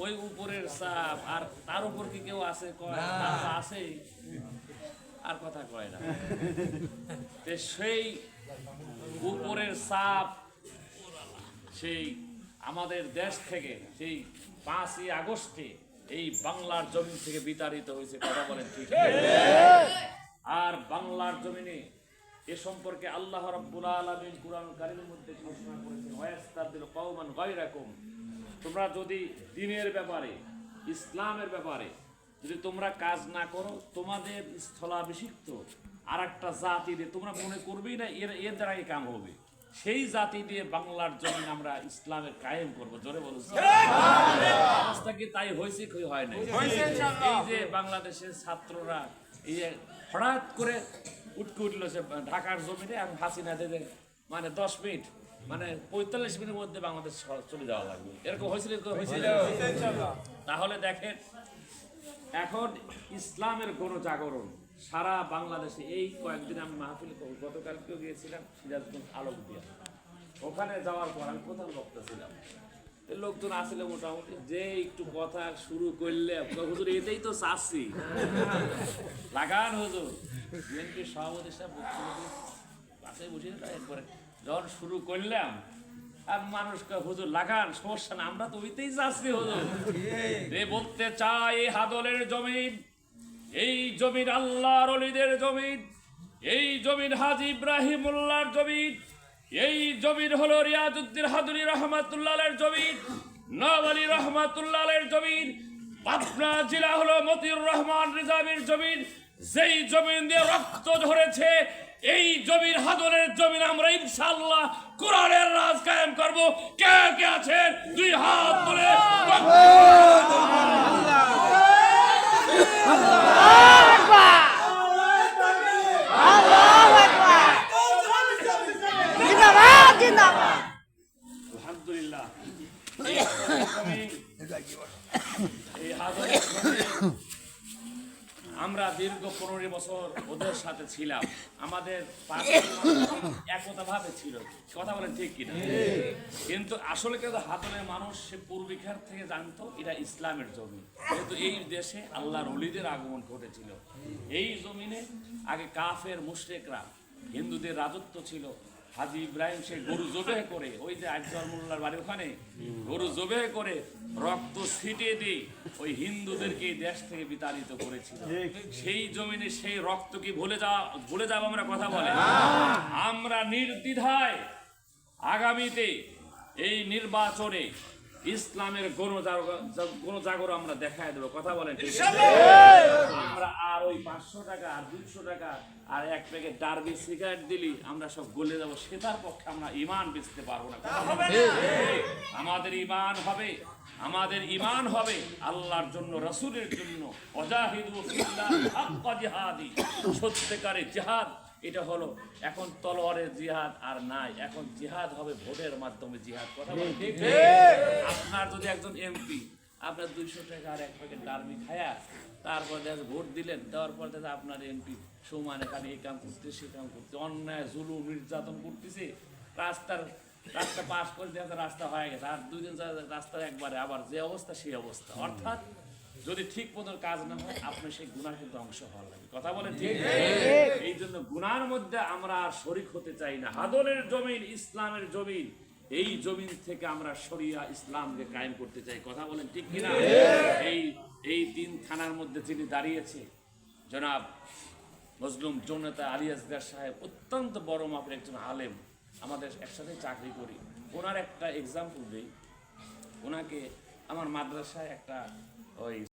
ওই উপরের চাপ আর তার উপর কি কেউ আছে কয়? আছেই। আর কথা কয় না। তে সেই উপরের চাপ সেই আমাদের দেশ থেকে সেই পাঁচই আগস্টে এই বাংলার জমিন থেকে বিতাড়িত হয়েছে কথা বলেন ঠিক আর বাংলার জমিনে এ সম্পর্কে আল্লাহ রাব্বুল আলামিন কুরআন কারীমের মধ্যে ঘোষণা করেছেন ওয়াস্তাবদিল কওমান গায়রাকুম তোমরা যদি দিনের ব্যাপারে ইসলামের ব্যাপারে যদি তোমরা কাজ না করো তোমাদের স্থলাভিষিক্ত আর একটা জাতি দিয়ে তোমরা মনে করবেই না এর এর দ্বারাই কাম হবে। সেই জাতি দিয়ে বাংলার জমিন আমরা ইসলামের কায়েম করব। জোরে বলো অবস্থা কি তাই হয়েছে কি হয় নাই? এই যে বাংলাদেশের ছাত্ররা এই যে হঠাৎ করে উঠকে উঠল সে ঢাকার জমিনে এবং হাসিনা দেবে মানে দশ মিনিট মানে পঁয়তাল্লিশ মিনিটের মধ্যে বাংলাদেশ চলে যাওয়া লাগবে। এরকম হয়েছিল হয়েছিল। তাহলে দেখেন এখন ইসলামের গণ জাগরণ সারা বাংলাদেশে এই কয়েকদিন আমি মাহফিল গতকালকেও গিয়েছিলাম সিরাজগঞ্জ আলোক দিয়া ওখানে যাওয়ার পর আমি প্রধান বক্তা ছিলাম। লোকজন আসলে মোটামুটি যে একটু কথা শুরু করলে হুজুর এটাই তো চাচ্ছি। লাগান হুজুর। বিএনপির সভাপতি সাহেব পাশে বসে একবারে যখন শুরু করলাম আর মানুষ কয়, হুজুর লাগান সমস্যা না আমরা তো ওইতেই যাচ্ছি হুজুর। রে বলতে চাই হাদলের জমিন এই জমিন আল্লাহর অলিদের জমিন এই জমিন হাজি ইব্রাহিমুল্লাহর জমিন এই জমিন হলো রিয়াজউদ্দিন হাদুরি রহমাতুল্লাহের জমিন নওয়ালি রহমাতুল্লাহের জমিন পাবনা জেলা হলো মতিউর রহমান রিজাবির জমিন যেই জমিন দিয়ে রক্ত ঝরেছে এই জমির হাদরের জমিন আমরা ইনশাআল্লাহ কোরআনের রাজ কায়েম করব। কে কে আছেন? দুই হাত তুলে আলহামদুলিল্লাহ। এই আমরা দীর্ঘ পনেরো বছর ওদের সাথে ছিলাম। আমাদের একতা ভাবে ছিল। কথা বলেন ঠিক কিনা? কিন্তু আসলে কিন্তু হাতলের মানুষ, সে পূর্বিকার থেকে জানতো এটা ইসলামের জমি। কিন্তু এই দেশে আল্লাহর অলিদের আগমন ঘটেছিল। এই জমিনে আগে কাফের, মুশরেকরা, হিন্দুদের রাজত্ব ছিল। হাজি ইব্রাহিম সে গরু জবে করে ওই যে মোল্লার বাড়ি ওখানে গরু জবে করে রক্ত ছিটিয়ে দিয়ে ওই হিন্দুদেরকে দেশ থেকে বিতাড়িত করেছিল। সেই জমিনে সেই রক্ত কি ভুলে যাওয়া ভুলে যাব আমরা কথা বলে? আমরা নির্দ্বিধায় আগামীতে এই নির্বাচনে ইসলামের গণজাগর আমরা দেখায় দেবো কথা বলেন আমরা পাঁচশো টাকা আর দুশো টাকা আর এক প্যাকেট ডার্বি সিগারেট দিলি আমরা সব গলে যাব। সেটার পক্ষে আমরা ইমান বেচতে পারব না। আমাদের ইমান হবে আমাদের ইমান হবে। আল্লাহর জন্য রসুলের জন্য। অজাহিদু হাক্কা জিহাদি এটা হলো এখন তলোয়ারের জিহাদ আর নাই। এখন জিহাদ হবে ভোটের মাধ্যমে জিহাদ। কথা আপনার যদি একজন এমপি আপনার দুইশো টাকা আর এক প্যাকেট ডার্মি খায়া তারপর দেখা ভোট দিলেন দেওয়ার পর দেখা আপনার এমপি সমানে খালি এই কাম করতে সে কাম করতে অন্যায় জুলুম নির্যাতন করতেছে। রাস্তার রাস্তা পাস করে দেখা রাস্তা হয়ে গেছে। আর দুই দিন রাস্তার একবারে আবার যে অবস্থা সেই অবস্থা। অর্থাৎ যদি ঠিক মতন কাজ না হয় আপনার সেই গুণার কিন্তু অংশ হওয়ার লাগে। কথা বলেন ঠিক এই জন্য গুনার মধ্যে আমরা আর শরিক হতে চাই না। হাদলের জমিন ইসলামের জমিন এই জমিন থেকে আমরা শরিয়া ইসলামকে কায়েম করতে চাই। কথা বলেন ঠিক কিনা? এই এই তিন থানার মধ্যে তিনি দাঁড়িয়েছে জনাব মজলুম জনতা আলিয়াসগার সাহেব অত্যন্ত বড় মাপের একজন আলেম আমাদের একসাথে চাকরি করি। ওনার একটা এক্সাম্পল দিই। ওনাকে আমার মাদ্রাসায় একটা ওই